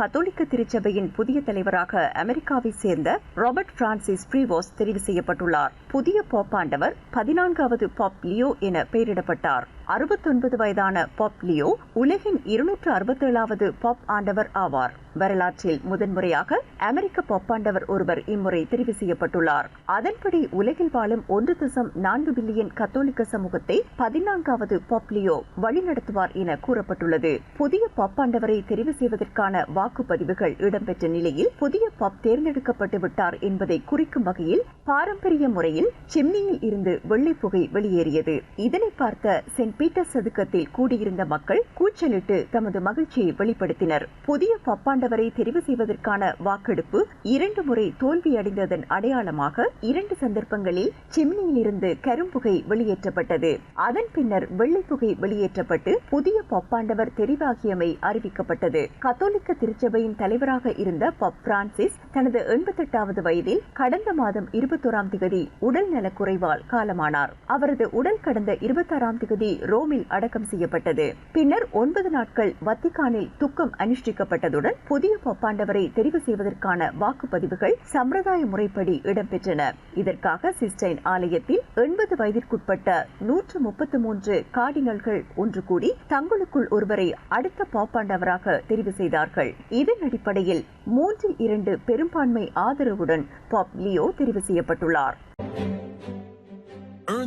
கத்தோலிக்க திருச்சபையின் புதிய தலைவராக அமெரிக்காவை சேர்ந்த ராபர்ட் பிரான்சிஸ் ப்ரீவோஸ் தெரிவு செய்யப்பட்டுள்ளார். புதிய போப்பாண்டவர் பதினான்காவது பாப் லியோ என பெயரிடப்பட்டார். அறுபத்தொன்பது வயதான பாப் லியோ உலகின் இருநூற்று அறுபத்தேழாவது பாப் ஆண்டவர் ஆவார். வரலாற்றில் முதன்முறையாக அமெரிக்க பாப்பாண்டவர் ஒருவர் இம்முறை தெரிவு செய்யப்பட்டுள்ளார். அதன்படி உலகில் வாழும் ஒன்று தசம் நான்கு பில்லியன் கத்தோலிக்க சமூகத்தை பதினான்காவது பாப்லியோ வழிநடத்துவார் என கூறப்பட்டுள்ளது. புதிய பாப்பாண்டவரை தெரிவு செய்வதற்கான வாக்குப்பதிவுகள் இடம்பெற்ற நிலையில் புதிய பாப் தேர்ந்தெடுக்கப்பட்டு விட்டார் என்பதை குறிக்கும் வகையில் பாரம்பரிய முறையில் சிம்னியில் இருந்து வெள்ளை புகை வெளியேறியது. இதனை பார்த்த சென்ட் பீட்டர் சதுக்கத்தில் கூடியிருந்த மக்கள் கூச்சலிட்டு தமது மகிழ்ச்சியை வெளிப்படுத்தினர். புதிய பப்பாண்டவரை தெரிவு செய்வதற்கான வாக்கெடுப்பு இரண்டு முறை தோல்வியடைந்ததன் அடையாளமாக இரண்டு சந்தர்ப்பங்களில் சிம்னியில் இருந்து கரும்புகை வெளியேற்றப்பட்டது. அதன் பின்னர் வெள்ளை புகை வெளியேற்றப்பட்டு புதிய பப்பாண்டவர் தெரிவாகியமை அறிவிக்கப்பட்டது. கத்தோலிக்க திருச்சபையின் தலைவராக இருந்த பப் பிரான்சிஸ் தனது எண்பத்தெட்டாவது வயதில் கடந்த மாதம் இருபத்தோராம் திகதி உடல் நலக்குறைவால் காலமானார். அவரது உடல் கடந்த இருபத்தாறாம் திகதி ரோமில் அடக்கம் செய்யப்பட்டது. பின்னர் ஒன்பது நாட்கள் வத்திகானில் துக்கம் அனுஷ்டிக்கப்பட்டதுடன் புதிய பப்பாண்டவரை தெரிவு செய்வதற்கான வாக்குப்பதிவுகள் சம்பிரதாய முறைப்படி இடம்பெற்றன. இதற்காக சிஸ்டைன் ஆலயத்தில் எண்பது வயதிற்குட்பட்ட நூற்று முப்பத்தி மூன்று கார்டினல்கள் ஒன்று கூடி தங்களுக்குள் ஒருவரை அடுத்த பாப்பாண்டவராக தெரிவு செய்தார்கள். இதன் அடிப்படையில் மூன்றில் இரண்டு பெரும்பான்மை ஆதரவுடன் பாப் லியோ தெரிவு செய்யப்பட்டுள்ளார்.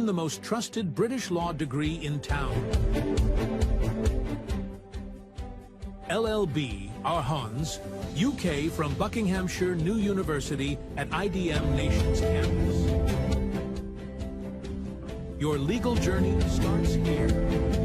The most trusted British law degree in town. LLB, our Hans, UK from Buckinghamshire New University at IDM Nations campus. Your legal journey starts here.